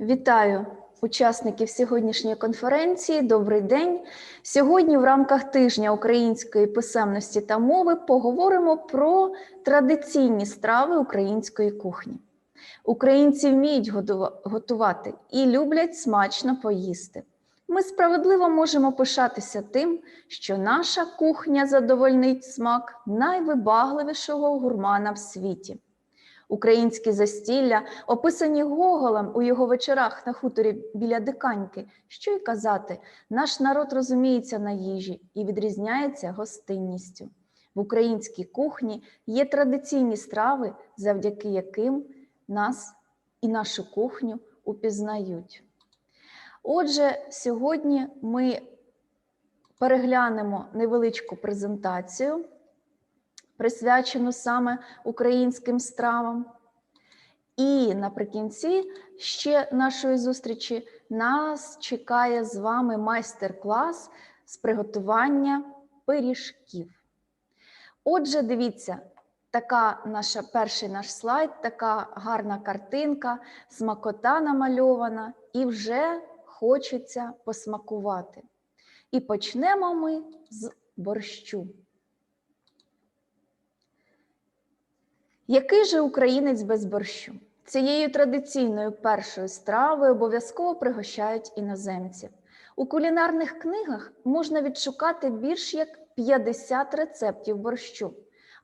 Вітаю учасників сьогоднішньої конференції. Добрий день. Сьогодні, в рамках тижня української писемності та мови, поговоримо про традиційні страви української кухні. Українці вміють готувати і люблять смачно поїсти. Ми справедливо можемо пишатися тим, що наша кухня задовольнить смак найвибагливішого гурмана в світі. Українські застілля, описані Гоголем у його вечорах на хуторі біля Диканьки, що й казати, наш народ розуміється на їжі і відрізняється гостинністю. В українській кухні є традиційні страви, завдяки яким нас і нашу кухню упізнають. Отже, сьогодні ми переглянемо невеличку презентацію, присвячену саме українським стравам. І наприкінці ще нашої зустрічі нас чекає з вами майстер-клас з приготування пиріжків. Отже, дивіться, така наша перший наш слайд, така гарна картинка, смакота намальована, і вже хочеться посмакувати. І почнемо ми з борщу. Який же українець без борщу? Цією традиційною першою стравою обов'язково пригощають іноземців. У кулінарних книгах можна відшукати більш як 50 рецептів борщу,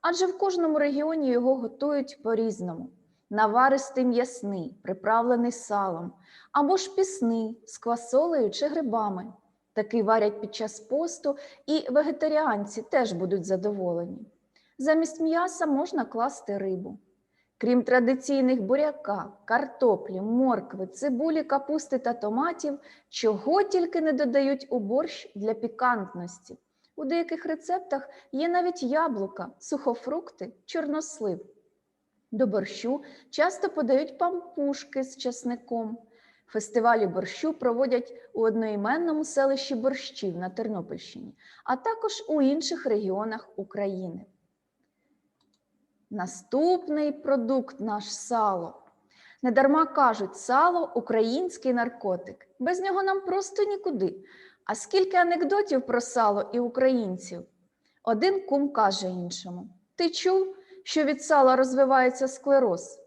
адже в кожному регіоні його готують по-різному. Наваристий м'ясний, приправлений салом, або ж пісний з квасолею чи грибами. Такий варять під час посту, і вегетаріанці теж будуть задоволені. Замість м'яса можна класти рибу. Крім традиційних буряка, картоплі, моркви, цибулі, капусти та томатів, чого тільки не додають у борщ для пікантності. У деяких рецептах є навіть яблука, сухофрукти, чорнослив. До борщу часто подають пампушки з часником. Фестивалі борщу проводять у одноіменному селищі Борщів на Тернопільщині, а також у інших регіонах України. Наступний продукт наш сало. Недарма кажуть, сало український наркотик. Без нього нам просто нікуди. А скільки анекдотів про сало і українців? Один кум каже іншому: Ти чув, що від сала розвивається склероз?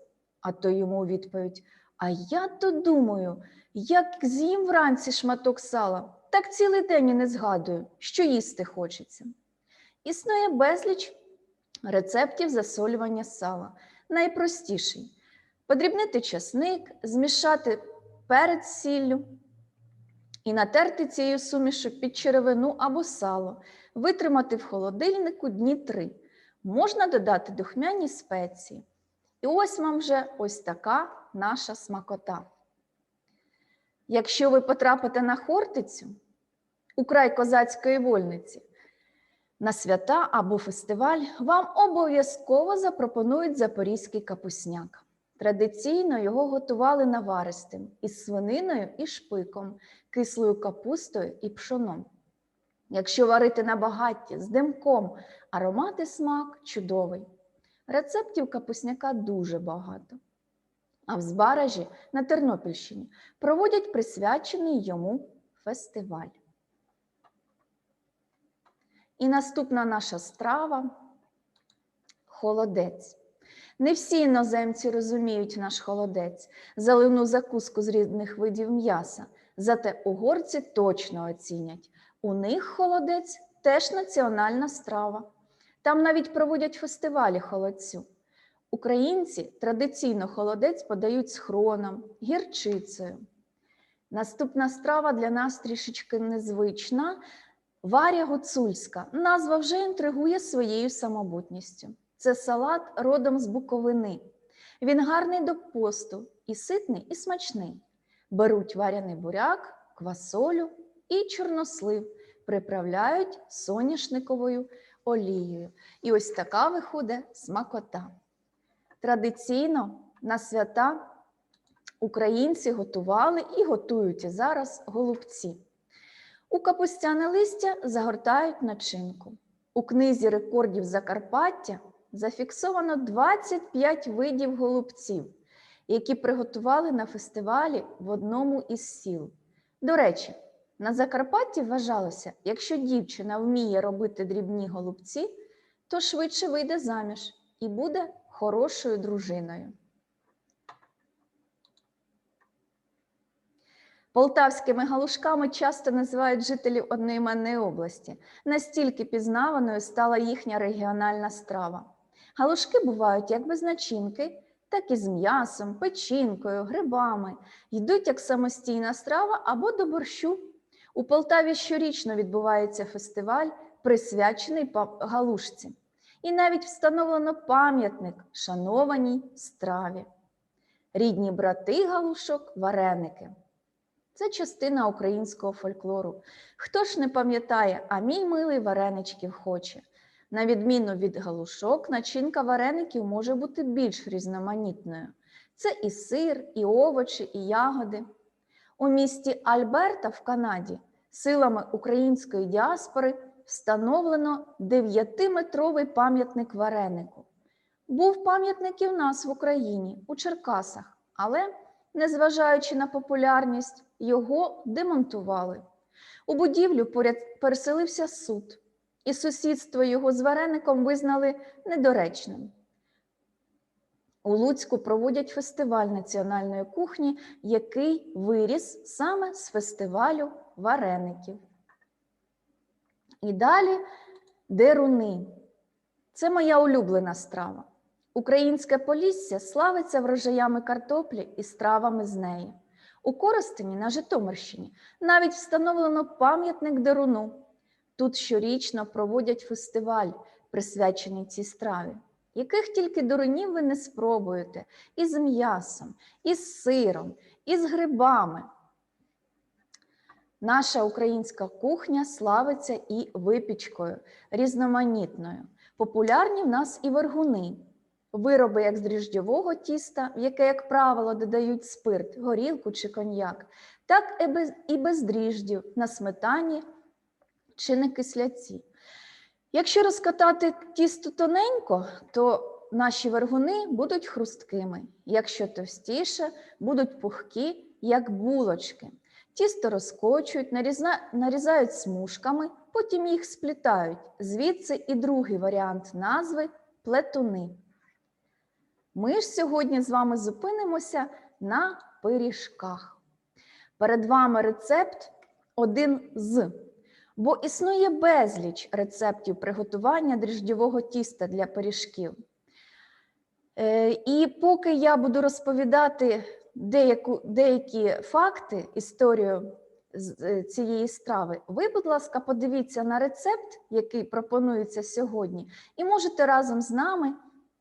А той йому відповідь: А я то думаю, як з'їм вранці шматок сала, так цілий день і не згадую, що їсти хочеться. Існує безліч рецептів засолювання сала. Найпростіший подрібнити часник, змішати перець сіллю і натерти цією сумішу під черевину або сало, витримати в холодильнику дні три. Можна додати духмяні спеції. І ось вам вже ось така наша смакота. Якщо ви потрапите на Хортицю у край козацької вольниці, на свята або фестиваль вам обов'язково запропонують запорізький капусняк. Традиційно його готували наваристим із свининою і шпиком, кислою капустою і пшоном. Якщо варити на багатті з димком, аромат і смак чудовий. Рецептів капусняка дуже багато. А в Збаражі на Тернопільщині проводять присвячений йому фестиваль. І наступна наша страва холодець. Не всі іноземці розуміють наш холодець, заливну закуску з різних видів м'яса. Зате угорці точно оцінять. У них холодець теж національна страва. Там навіть проводять фестивалі холодцю. Українці традиційно холодець подають з хроном, гірчицею. Наступна страва для нас трішечки незвична. Варя гуцульська. Назва вже інтригує своєю самобутністю. Це салат родом з Буковини. Він гарний до посту, і ситний, і смачний. Беруть варяний буряк, квасолю і чорнослив, приправляють соняшниковою олією. І ось така виходить смакота. Традиційно на свята українці готували і готують і зараз голубці. У капустяне листя загортають начинку. У книзі рекордів Закарпаття зафіксовано 25 видів голубців. які приготували на фестивалі в одному із сіл. До речі, на Закарпатті вважалося, якщо дівчина вміє робити дрібні голубці, то швидше вийде заміж і буде хорошою дружиною. Полтавськими галушками часто називають жителів одноіменної області. Настільки пізнаваною стала їхня регіональна страва. Галушки бувають як без начинки, так і з м'ясом, печінкою, грибами. Йдуть як самостійна страва або до борщу. У Полтаві щорічно відбувається фестиваль, присвячений галушці. І навіть встановлено пам'ятник шанованій страві. Рідні брати галушок вареники. Це частина українського фольклору. Хто ж не пам'ятає, а мій милий вареничків хоче. На відміну від галушок, начинка вареників може бути більш різноманітною. Це і сир, і овочі, і ягоди. У місті Альберта в Канаді силами української діаспори встановлено 9-метровий пам'ятник варенику. Був пам'ятник і в нас в Україні, у Черкасах, але, незважаючи на популярність, його демонтували. У будівлю поряд переселився суд, і сусідство його з вареником визнали недоречним. У Луцьку проводять фестиваль національної кухні, який виріс саме з фестивалю вареників. І далі деруни. Це моя улюблена страва. Українське полісся славиться врожаями картоплі і стравами з неї. У Коростені на Житомирщині навіть встановлено пам'ятник деруну. Тут щорічно проводять фестиваль, присвячений цій страві. Яких тільки дурунів ви не спробуєте із м'ясом, із сиром, із грибами. Наша українська кухня славиться і випічкою різноманітною. Популярні в нас і вергуни, вироби як з дріжджового тіста, в яке, як правило, додають спирт, горілку чи коньяк, так і без, і без дріждів на сметані чи на кисляці. Якщо розкатати тісто тоненько, то наші вергуни будуть хрусткими. Якщо товстіше, будуть пухкі, як булочки. Тісто розкочують, нарізають смужками, потім їх сплітають. Звідси і другий варіант назви плетуни. Ми ж сьогодні з вами зупинимося на пиріжках. Перед вами рецепт один з. Бо існує безліч рецептів приготування дріжджового тіста для пиріжків. Е, І поки я буду розповідати деяку, деякі факти, історію е, цієї страви, ви, будь ласка, подивіться на рецепт, який пропонується сьогодні, і можете разом з нами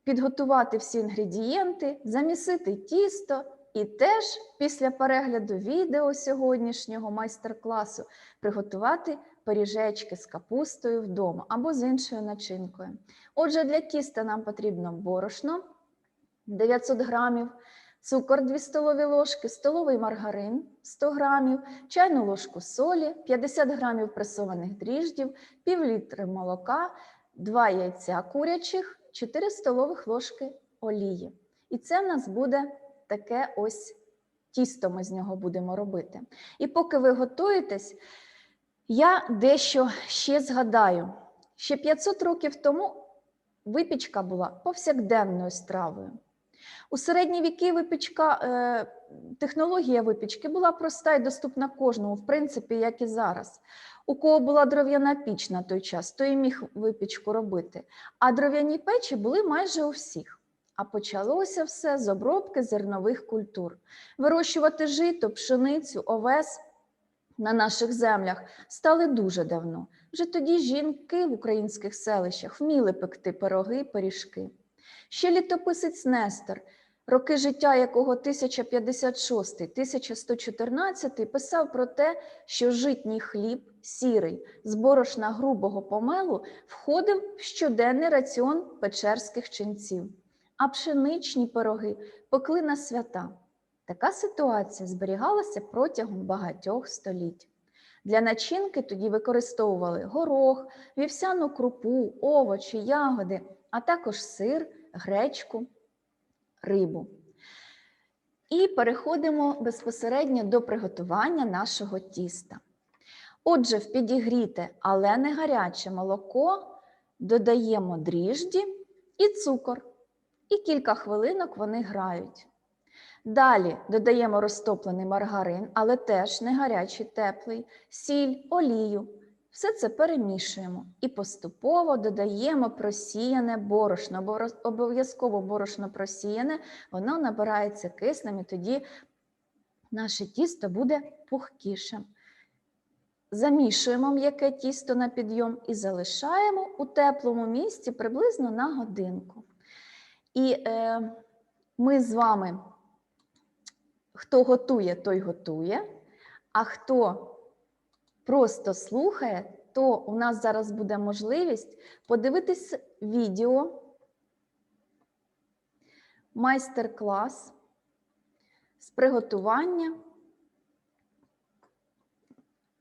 підготувати всі інгредієнти, замісити тісто і теж після перегляду відео сьогоднішнього майстер-класу приготувати пиріжечки з капустою вдома або з іншою начинкою. Отже, для тіста нам потрібно борошно 900 грамів, цукор 2 столові ложки, столовий маргарин 100 грамів, чайну ложку солі, 50 грамів пресованих дріждів, пів літри молока, 2 яйця курячих, 4 столових ложки олії. І це в нас буде таке ось тісто ми з нього будемо робити. І поки ви готуєтесь, я дещо ще згадаю. Ще 500 років тому випічка була повсякденною стравою. У середні віки випічка, е, технологія випічки була проста і доступна кожному, в принципі, як і зараз. У кого була дров'яна піч на той час, той і міг випічку робити. А дров'яні печі були майже у всіх. А почалося все з обробки зернових культур. Вирощувати жито, пшеницю, овес на наших землях стали дуже давно. Вже тоді жінки в українських селищах вміли пекти пироги, пиріжки. Ще літописець Нестор, роки життя якого 1056-1114, писав про те, що житній хліб, сірий, з борошна грубого помелу, входив в щоденний раціон печерських ченців, а пшеничні пироги пекли на свята. Така ситуація зберігалася протягом багатьох століть. Для начинки тоді використовували горох, вівсяну крупу, овочі, ягоди, а також сир, гречку, рибу. І переходимо безпосередньо до приготування нашого тіста. Отже, в підігріте, але не гаряче молоко додаємо дріжджі і цукор. І кілька хвилинок вони грають. Далі додаємо розтоплений маргарин, але теж не гарячий, теплий, сіль, олію. Все це перемішуємо і поступово додаємо просіяне борошно, бо обов'язково борошно просіяне, воно набирається киснем, і тоді наше тісто буде пухкішим. Замішуємо м'яке тісто на підйом і залишаємо у теплому місці приблизно на годинку. І е, ми з вами, хто готує, той готує, а хто просто слухає, то у нас зараз буде можливість подивитись відео, майстер-клас з приготування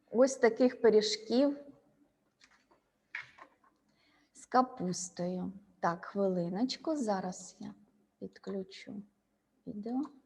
ось таких пиріжків з капустою. Так, хвилиночку, зараз я підключу відео.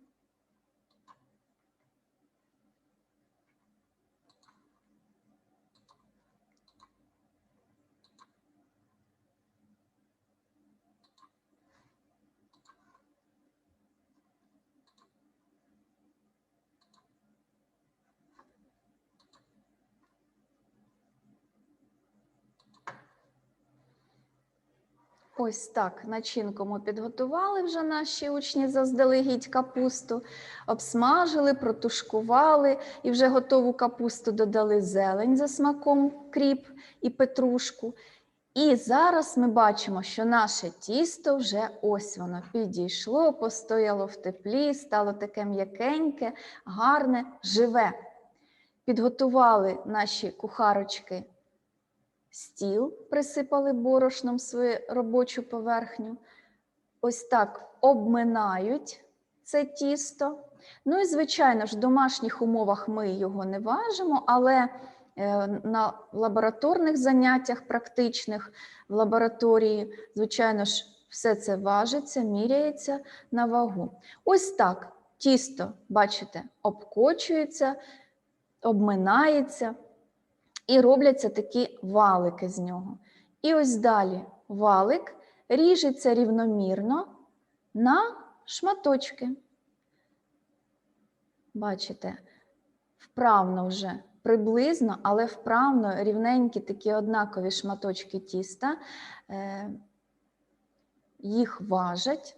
Ось так начинку ми підготували вже наші учні заздалегідь капусту, обсмажили, протушкували і вже готову капусту додали зелень за смаком, кріп і петрушку. І зараз ми бачимо, що наше тісто вже ось воно підійшло, постояло в теплі, стало таке м'якеньке, гарне, живе. Підготували наші кухарочки стіл, присипали борошном свою робочу поверхню. Ось так обминають це тісто. Ну і, звичайно ж, в домашніх умовах ми його не важимо, але е, на лабораторних заняттях практичних в лабораторії, звичайно ж, все це важиться, міряється на вагу. Ось так тісто, бачите, обкочується, обминається і робляться такі валики з нього. І ось далі валик ріжеться рівномірно на шматочки. Бачите, вправно вже приблизно, але вправно рівненькі такі однакові шматочки тіста. Е, Їх важать,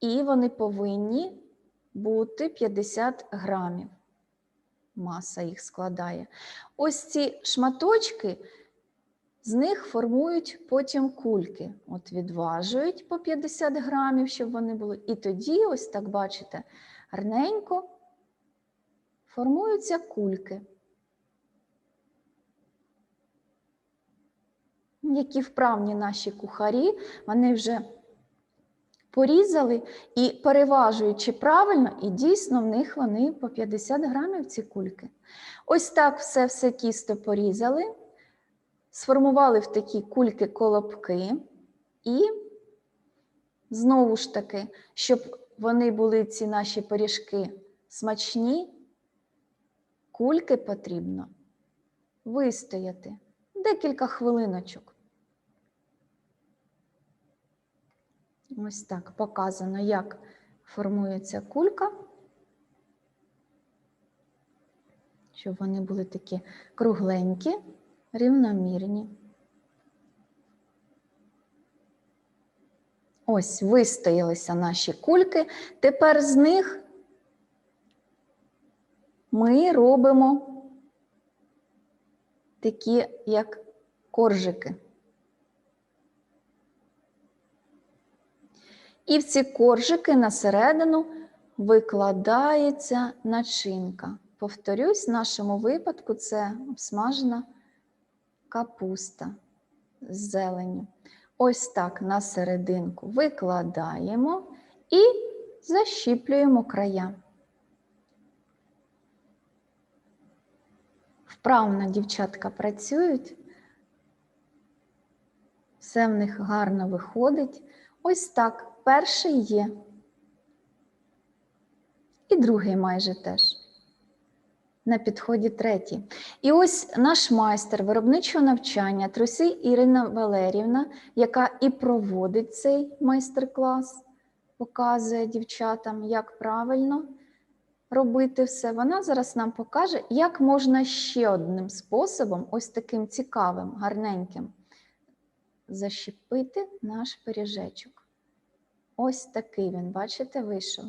і вони повинні бути 50 грамів маса їх складає. Ось ці шматочки, з них формують потім кульки. От відважують по 50 грамів, щоб вони були. І тоді, ось так бачите, гарненько формуються кульки. Які вправні наші кухарі, вони вже порізали і переважуючи правильно, і дійсно в них вони по 50 грамів ці кульки. Ось так все все тісто порізали, сформували в такі кульки-колобки, і знову ж таки, щоб вони були ці наші пиріжки смачні, кульки потрібно вистояти декілька хвилиночок. Ось так показано, як формується кулька, щоб вони були такі кругленькі, рівномірні. Ось вистоялися наші кульки. Тепер з них ми робимо такі, як коржики. І в ці коржики на середину викладається начинка. Повторюсь, в нашому випадку це обсмажена капуста з зеленю. Ось так на серединку викладаємо і защіплюємо края. Вправно дівчатка працюють, все в них гарно виходить. Ось так, перший є. І другий майже теж. На підході третій. І ось наш майстер виробничого навчання Трусій Ірина Валерівна, яка і проводить цей майстер-клас, показує дівчатам, як правильно робити все. Вона зараз нам покаже, як можна ще одним способом, ось таким цікавим, гарненьким, защепити наш пиріжечок. Ось такий він, бачите, вийшов.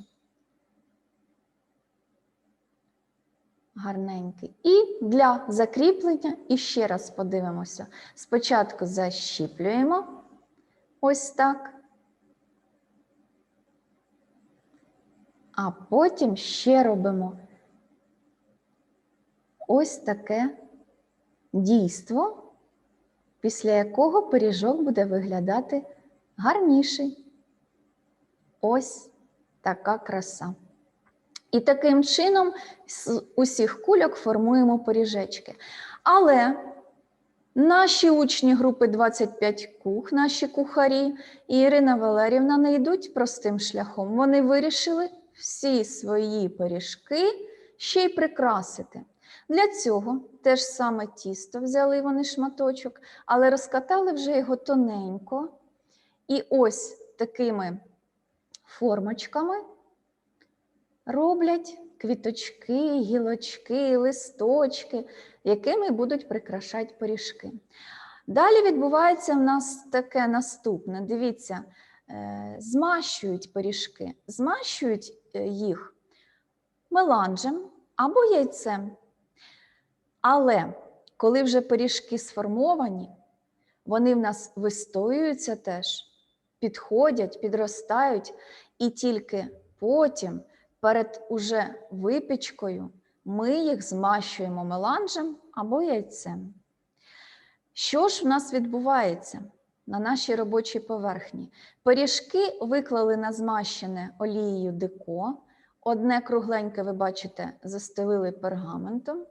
Гарненький. І для закріплення, і ще раз подивимося. Спочатку защіплюємо ось так. А потім ще робимо ось таке дійство, після якого пиріжок буде виглядати гарніший. Ось така краса. І таким чином з усіх кульок формуємо пиріжечки. Але наші учні групи 25 кух, наші кухарі і Ірина Валерівна не йдуть простим шляхом. Вони вирішили всі свої пиріжки ще й прикрасити. Для цього те ж саме тісто взяли вони шматочок, але розкатали вже його тоненько. І ось такими формочками роблять квіточки, гілочки, листочки, якими будуть прикрашати пиріжки. Далі відбувається в нас таке наступне. Дивіться, е, змащують пиріжки, змащують е, їх меланжем або яйцем. Але коли вже пиріжки сформовані, вони в нас вистоюються теж, підходять, підростають, і тільки потім перед уже випічкою ми їх змащуємо меланжем або яйцем. Що ж в нас відбувається на нашій робочій поверхні? Пиріжки виклали на змащене олією деко. Одне кругленьке, ви бачите, застелили пергаментом,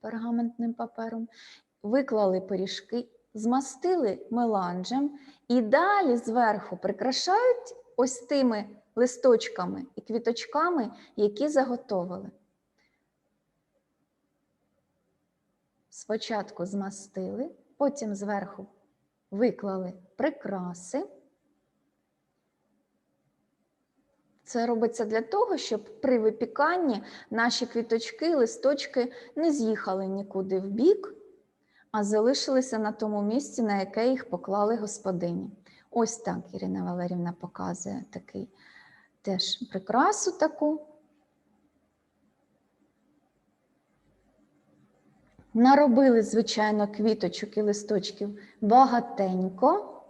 пергаментним папером, виклали пиріжки, змастили меланжем і далі зверху прикрашають ось тими листочками і квіточками, які заготовили. Спочатку змастили, потім зверху виклали прикраси. Це робиться для того, щоб при випіканні наші квіточки, листочки не з'їхали нікуди в бік, а залишилися на тому місці, на яке їх поклали господині. Ось так Ірина Валерівна показує такий теж прикрасу таку. Наробили, звичайно, квіточок і листочків багатенько,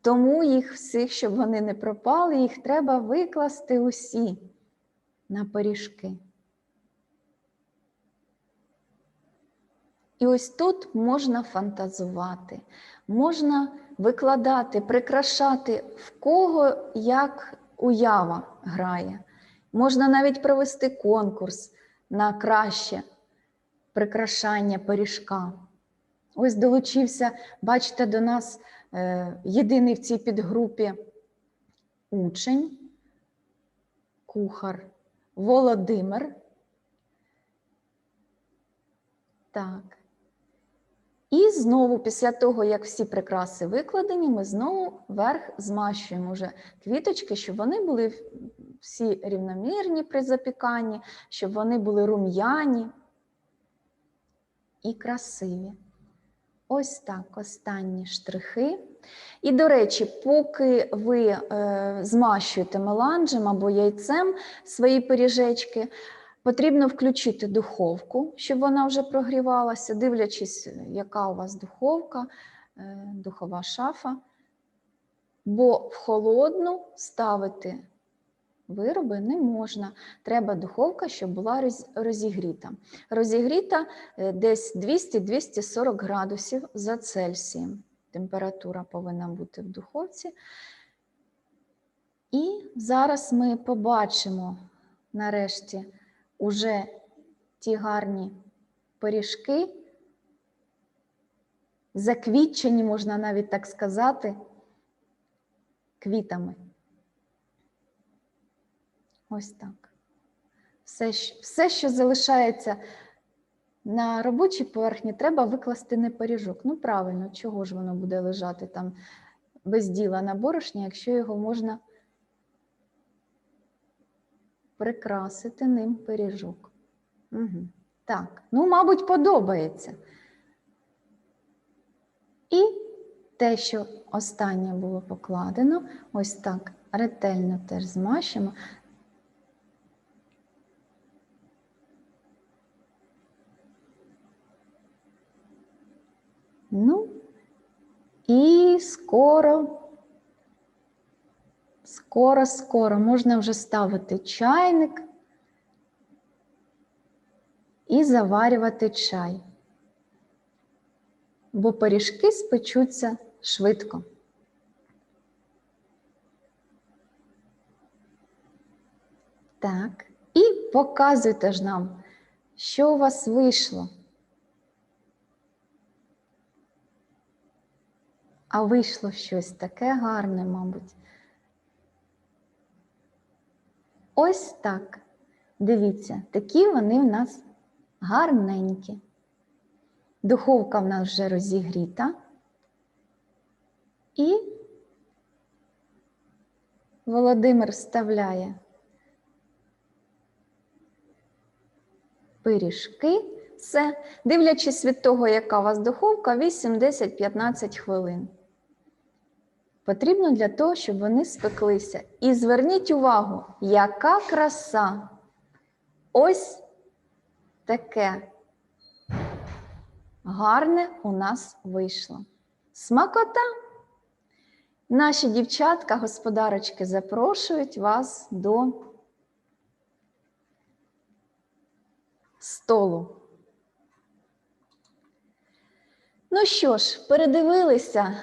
тому їх всіх, щоб вони не пропали, їх треба викласти усі на пиріжки. І ось тут можна фантазувати, можна викладати, прикрашати в кого як уява грає. Можна навіть провести конкурс на краще прикрашання пиріжка. Ось долучився, бачите, до нас е, єдиний в цій підгрупі учень, кухар Володимир. Так. І знову, після того, як всі прикраси викладені, ми знову верх змащуємо вже квіточки, щоб вони були всі рівномірні при запіканні, щоб вони були рум'яні і красиві. Ось так останні штрихи. І, до речі, поки ви е, змащуєте меланжем або яйцем свої пиріжечки, Потрібно включити духовку, щоб вона вже прогрівалася, дивлячись, яка у вас духовка, е, духова шафа. Бо в холодну ставити вироби не можна. Треба духовка, щоб була розігріта. Розігріта е, десь 200-240 градусів за Цельсієм. Температура повинна бути в духовці. І зараз ми побачимо нарешті уже ті гарні пиріжки, заквітчені, можна навіть так сказати, квітами. Ось так. Все, все, що залишається на робочій поверхні, треба викласти на пиріжок. Ну, правильно, чого ж воно буде лежати там без діла на борошні, якщо його можна прикрасити ним пиріжок. Угу. Так, ну, мабуть, подобається. І те, що останнє було покладено, ось так ретельно теж змащимо. Ну, і скоро, скоро, скоро можна вже ставити чайник і заварювати чай. Бо пиріжки спечуться швидко. Так, і показуйте ж нам, що у вас вийшло. А вийшло щось таке гарне, мабуть. Ось так. Дивіться, такі вони в нас гарненькі. Духовка в нас вже розігріта. І Володимир вставляє пиріжки. Все, дивлячись від того, яка у вас духовка, 8, 10, 15 хвилин. Потрібно для того, щоб вони спеклися. І зверніть увагу, яка краса! Ось таке гарне у нас вийшло. Смакота! Наші дівчатка, господарочки, запрошують вас до столу. Ну що ж, передивилися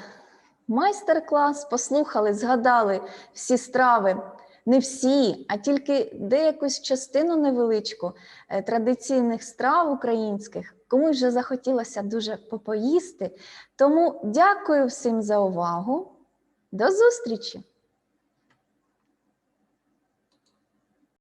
майстер-клас, послухали, згадали всі страви. Не всі, а тільки деякусь частину невеличку е, традиційних страв українських. Комусь вже захотілося дуже попоїсти. Тому дякую всім за увагу. До зустрічі!